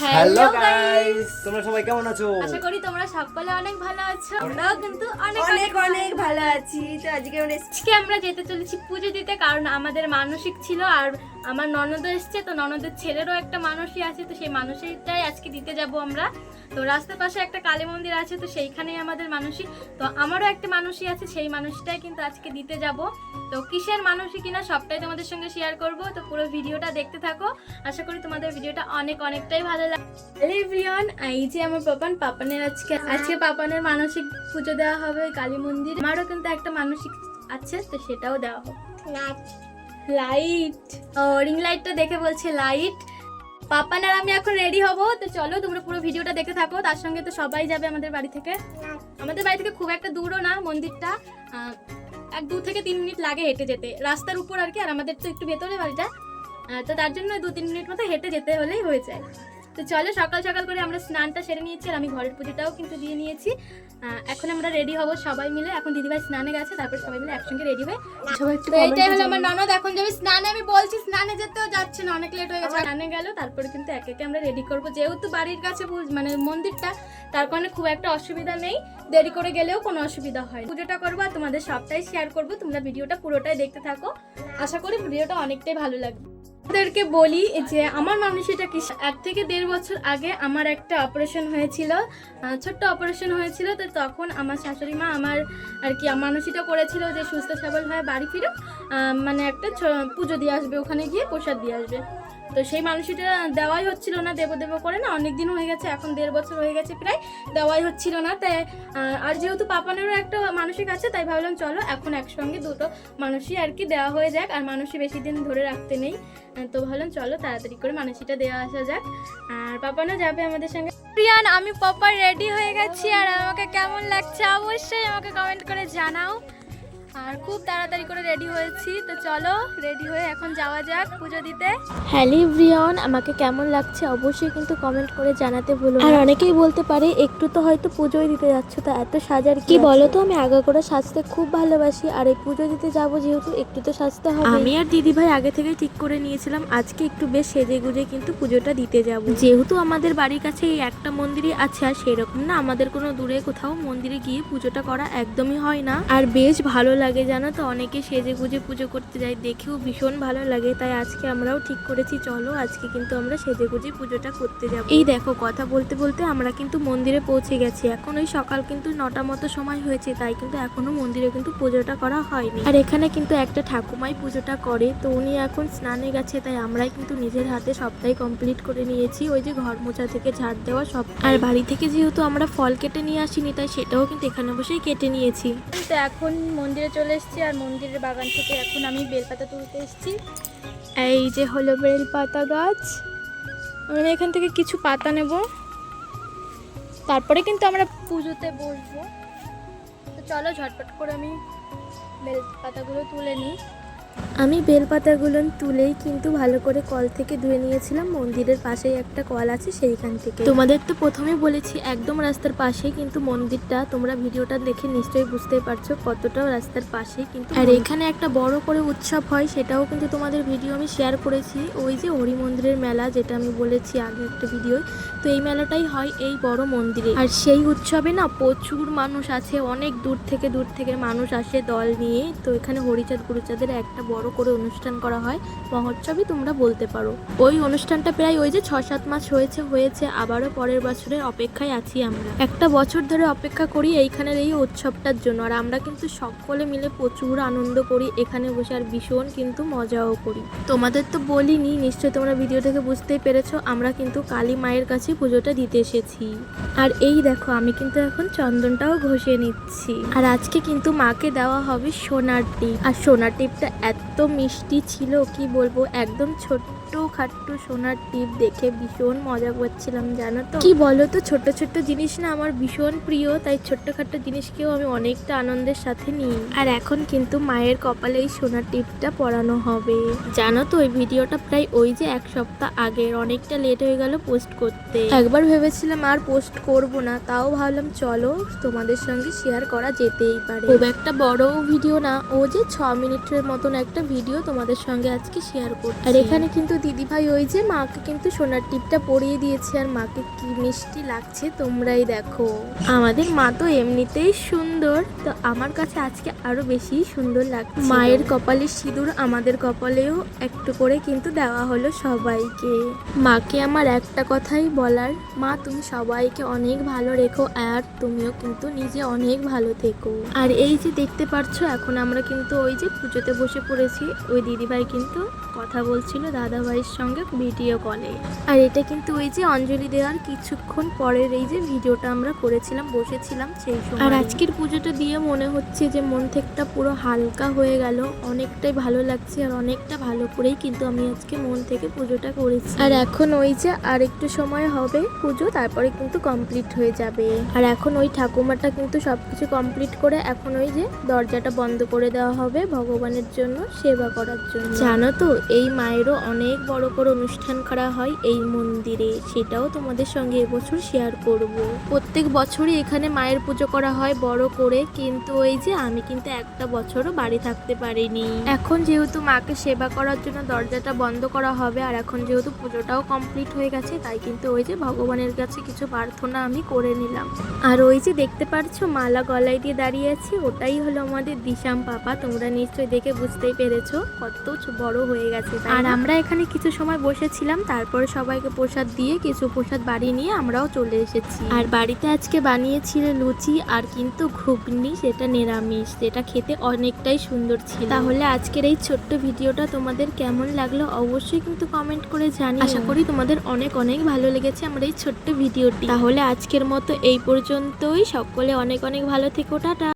Hello guys তোমরা সবাই কেমন আছো? আশা করি তোমরা সকলে অনেক ভালো আছো। আমরাও কিন্তু অনেক অনেক অনেক ভালো। আছি। তো আজকে আমরা আজকে আমরা যেতে চলেছি পুজো দিতে কারণ আমাদের মানসিক ছিল আর আমার ননদ এসছে তো ননদের ছেলেরও একটা মানসী আছে তো সেই মানসিকটাই আজকে দিতে যাব আমরা। তো রাস্তার পাশে একটা কালী মন্দির আছে তো সেইখানেই আমাদের মানসিক তো আমারও একটা মানসী আছে সেই মানুষটাই কিন্তু আজকে দিতে যাব। তো কিসের মানসী কিনা সবটাই তোমাদের সঙ্গে শেয়ার করব। তো পুরো ভিডিওটা দেখতে থাকো। আশা করি তোমাদের ভিডিওটা অনেক অনেকটাই ভালো হ্যালো এভরিওয়ান এই যে আমার পাপান পাপানের আজকে আজকে পাপানের মানসিক পুজো দেওয়া হবে কালী মন্দির। আমারও কিন্তু একটা মানসিক আছে তো সেটাও দেওয়া হবে। লাইট রিং লাইটটা দেখে বলছে লাইট পাপান আর আমি এখন রেডি হব তো চলো তোমরা পুরো ভিডিওটা দেখে থাকো। তার সঙ্গে তো সবাই যাবে আমাদের বাড়ি থেকে। আমাদের বাড়ি থেকে খুব একটা দূরও না মন্দিরটা। এক দু থেকে তিন মিনিট লাগে হেঁটে যেতে। রাস্তার উপর আর কি আর আমাদের তো একটু ভেতরে বাড়িটা। তো তার জন্য দু তিন মিনিট মতো হেঁটে যেতে হলেই হয়ে যায়। তো চলো সকাল সকাল করে আমরা স্নানটা সেরে নিয়েছি আর আমি ঘরের পুজোটাও কিন্তু দিয়ে নিয়েছি। এখন আমরা রেডি হব সবাই মিলে। এখন দিদিভাই স্নানে গেছে তারপর সবাই মিলে একসঙ্গে রেডি হয়ে সবাই একটু এইটাই হলো আমার ননদ। এখন যাবে স্নানে আমি বলছি স্নানে যেতেও যাচ্ছে না অনেক লেট হয়ে গেছে। স্নানে গেল তারপরে কিন্তু এক একে আমরা রেডি করব। যেহেতু বাড়ির কাছে মানে মন্দিরটা তার কারণে খুব একটা অসুবিধা নেই। দেরি করে গেলেও কোনো অসুবিধা হয় পুজোটা করব আর তোমাদের সবটাই শেয়ার করব। তোমরা ভিডিওটা পুরোটাই দেখতে থাকো। আশা করি ভিডিওটা অনেকটাই ভালো লাগবে। ওদেরকে বলি যে আমার মানুষটা কি, এক থেকে দেড় বছর আগে আমার একটা অপারেশন হয়েছিল ছোট্ট অপারেশন হয়েছিল, তো তখন আমার শাশুড়ি মা আমার আর কি মানসিটা করেছিল যে সুস্থ সবল হয়ে বাড়ি ফিরুক মানে একটা পুজো দিয়ে আসবে, ওখানে গিয়ে প্রসাদ দিয়ে আসবে। তো সেই মানুষটা দেওয়াই হচ্ছিল না, দেবো দেবো করে না অনেক দিন হয়ে গেছে, এখন দেড় বছর হয়ে গেছে প্রায়, দেওয়াই হচ্ছিল না, তাই আর যেহেতু পাপানেরও একটা মানসিক আছে, তাই ভাবলাম চলো, এখন একসঙ্গে দুটো মানুষই আর কি দেওয়া হয়ে যাক, আর মানুষই বেশি দিন ধরে রাখতে নেই। তো ভালো, চলো তাড়াতাড়ি করে মানসিটা দেওয়া আসা যাক। আর পাপানো যাবে আমাদের সঙ্গে। প্রিয়ান, আমি পাপা রেডি হয়ে গেছি, আর আমাকে কেমন লাগছে অবশ্যই আমাকে কমেন্ট করে জানাও। আর খুব তাড়াতাড়ি করে রেডি হয়েছি। তো চলো রেডি হয়ে এখন যাওয়া যাক পুজো দিতে। হ্যালো এভরিওয়ান আমাকে কেমন লাগছে অবশ্যই কিন্তু কমেন্ট করে জানাতে ভুলো আর অনেকেই বলতে পারে একটু তো হয়তো পুজোই দিতে যাচ্ছ তা এত সাজার কি বলো তো আমি আগা করে সাজতে খুব ভালোবাসি আর এই পুজো দিতে যাব যেহেতু একটু তো সাজতে হবে। আমি আর দিদি ভাই আগে থেকেই ঠিক করে নিয়েছিলাম আজকে একটু বেশ সেজে গুজে কিন্তু পুজোটা দিতে যাব। যেহেতু আমাদের বাড়ির কাছে এই একটা মন্দিরই আছে আর সেরকম না আমাদের কোনো দূরে কোথাও মন্দিরে গিয়ে পুজোটা করা একদমই হয় না। আর বেশ ভালো লাগে জানো তো? অনেকে সেজে গুজে পুজো করতে যায় দেখেও ভীষণ ভালো লাগে। তাই আজকে আমরাও ঠিক করেছি চলো আজকে কিন্তু আমরা সেজে গুজে পুজোটা করতে যাব। এই দেখো কথা বলতে বলতে আমরা কিন্তু মন্দিরে পৌঁছে গেছি। এখন ওই সকাল কিন্তু নটা মতো সময় হয়েছে তাই কিন্তু এখনও মন্দিরে কিন্তু পুজোটা করা হয়নি। আর এখানে কিন্তু একটা ঠাকুমাই পুজোটা করে তো উনি এখন স্নানে গেছে তাই আমরাই কিন্তু নিজের হাতে সবটাই কমপ্লিট করে নিয়েছি। ওই যে ঘর মোছা থেকে ঝাড় দেওয়া সব। আর বাড়ি থেকে যেহেতু আমরা ফল কেটে নিয়ে আসিনি তাই সেটাও কিন্তু এখানে বসেই কেটে নিয়েছি। তো এখন মন্দিরে চলে এসেছি আর মন্দিরের বাগান থেকে এখন আমি বেলপাতা তুলতে এসেছি। এই যে হলো বেলপাতা গাছ। আমি এখান থেকে কিছু পাতা নেব। তারপরে কিন্তু আমরা পুজোতে বসবো। তো চলো ঝটপট করে আমি বেলপাতাগুলো তুলে নিই। আমি বেলপাতাগুলো তুলেই কিন্তু ভালো করে কল থেকে ধুয়ে নিয়েছিলাম। মন্দিরের পাশেই একটা কল আছে সেইখান থেকে। তোমাদের তো প্রথমেই বলেছি একদম রাস্তার পাশেই কিন্তু মন্দিরটা। তোমরা ভিডিওটা দেখে নিশ্চয়ই বুঝতে পারছ কতটাও রাস্তার পাশেই কিন্তু আর এখানে একটা বড় করে উৎসব হয় সেটাও কিন্তু তোমাদের ভিডিও আমি শেয়ার করেছি। ওই যে হরি মন্দিরের মেলা যেটা আমি বলেছি আগে একটা ভিডিও তো এই মেলাটাই হয় এই বড় মন্দিরে। আর সেই উৎসবে না প্রচুর মানুষ আছে অনেক দূর থেকে দূর থেকে মানুষ আসে দল নিয়ে। তো এখানে হরিচাঁদ গুরুচাঁদের একটা বড় করে অনুষ্ঠান করা হয়, মহোৎসবই তোমরা বলতে পারো। ওই অনুষ্ঠানটা প্রায় ওই যে ছ সাত মাস হয়েছে হয়েছে, আবারও পরের বছরের অপেক্ষায় আছি আমরা। একটা বছর ধরে অপেক্ষা করি এইখানের এই উৎসবটার জন্য, আর আমরা কিন্তু সকলে মিলে প্রচুর আনন্দ করি, এখানে বসে আর ভীষণ কিন্তু মজাও করি। তোমাদের তো বলিনি, নিশ্চয়ই তোমরা ভিডিও থেকে বুঝতেই পেরেছ, আমরা কিন্তু কালী মায়ের কাছে পুজোটা দিতে এসেছি। আর এই দেখো, আমি কিন্তু এখন চন্দনটাও ঘষে নিচ্ছি। আর আজকে কিন্তু মাকে দেওয়া হবে সোনার টিপ। আর সোনার টিপটা এত মিষ্টি ছিল কি বলব? একদম ছোট্ট খাট্টু সোনার টিপ দেখে ভীষণ মজা করছিলাম জানো তো? কি বলো তো ছোট্ট ছোট্ট জিনিস না আমার ভীষণ প্রিয় তাই ছোট্ট খাট্ট জিনিসকেও আমি অনেকটা আনন্দের সাথে নিই। আর এখন কিন্তু মায়ের কপালে এই সোনার টিপটা পরানো হবে। জানো তো ওই ভিডিওটা প্রায় ওই যে এক সপ্তাহ আগের অনেকটা লেট হয়ে গেল পোস্ট করতে। একবার ভেবেছিলাম আর পোস্ট করব না তাও ভাবলাম চলো তোমাদের সঙ্গে শেয়ার করা যেতেই পারে। খুব একটা বড় ভিডিও না ও যে ছ মিনিটের মতন একটা ভিডিও তোমাদের সঙ্গে আজকে শেয়ার করছি। আর এখানে কিন্তু দিদিভাই ওই যে মাকে কিন্তু সোনার টিপটা পরিয়ে দিয়েছে আর মাকে কি মিষ্টি লাগছে তোমরাই দেখো। আমাদের মা তো এমনিতেই সুন্দর, তো আমার কাছে আজকে আরও বেশি সুন্দর লাগছে। মায়ের কপালে সিঁদুর, আমাদের কপালেও একটু করে কিন্তু দেওয়া হলো সবাইকে। মাকে আমার একটা কথাই বলার, মা তুমি সবাইকে অনেক ভালো রেখো আর তুমিও কিন্তু নিজে অনেক ভালো থেকো। আর এই যে দেখতে পারছ, এখন আমরা কিন্তু ওই যে পুজোতে বসে পড়েছি, ওই দিদিভাই কিন্তু কথা বলছিল দাদা ভাইয়ের সঙ্গে ভিডিও কলে। আর এটা কিন্তু ওই যে অঞ্জলি দেওয়ার কিছুক্ষণ পরের এই যে ভিডিওটা আমরা করেছিলাম বসেছিলাম সেই সময়। আর আজকের পুজোটা দিয়ে মনে হচ্ছে যে মন থেকেটা পুরো হালকা হয়ে গেল অনেকটাই ভালো লাগছে আর অনেকটা ভালো করেই কিন্তু আমি আজকে মন থেকে পুজোটা করেছি। আর এখন ওই যে আর একটু সময় হবে পুজো তারপরে কিন্তু কমপ্লিট হয়ে যাবে। আর এখন ওই ঠাকুমাটা কিন্তু সবকিছু কমপ্লিট করে এখন ওই যে দরজাটা বন্ধ করে দেওয়া হবে ভগবানের জন্য সেবা করার জন্য। জানো তো এই মায়েরও অনেক বড় করে অনুষ্ঠান করা হয় এই মন্দিরে। সেটাও তোমাদের সঙ্গে এবছর শেয়ার করব। প্রত্যেক বছরই এখানে মায়ের পুজো করা হয় বড় করে, কিন্তু ওই যে আমি কিন্তু একটা বছরও বাড়ি থাকতে পারিনি। এখন যেহেতু মাকে সেবা করার জন্য দরজাটা বন্ধ করা হবে, আর এখন যেহেতু পুজোটাও কমপ্লিট হয়ে গেছে, তাই কিন্তু ওই যে ভগবানের কাছে কিছু প্রার্থনা আমি করে নিলাম। আর ওই যে দেখতে পারছ মালা গলায় দিয়ে দাঁড়িয়ে আছি, ওটাই হলো আমাদের দিশাম পাপা। তোমরা নিশ্চয়ই দেখে বুঝতেই পেরেছ কত বড় হয়ে গেছে আর আমরা এখানে কিছু সময় বসেছিলাম, তারপরে সবাইকে প্রসাদ দিয়ে কিছু প্রসাদ বাড়ি নিয়ে আমরাও চলে এসেছি। আর বাড়িতে আজকে বানিয়েছিল লুচি আর কিন্তু ঘুগনি, সেটা নিরামিষ যেটা খেতে অনেকটাই সুন্দর ছিল। তাহলে আজকের এই ছোট্ট ভিডিওটা তোমাদের কেমন লাগল অবশ্যই কিন্তু কমেন্ট করে জানি আশা করি তোমাদের অনেক অনেক ভালো লেগেছে আমার এই ছোট্ট ভিডিওটি। তাহলে আজকের মতো এই পর্যন্তই। সকলে অনেক অনেক ভালো থেকো, টাটা।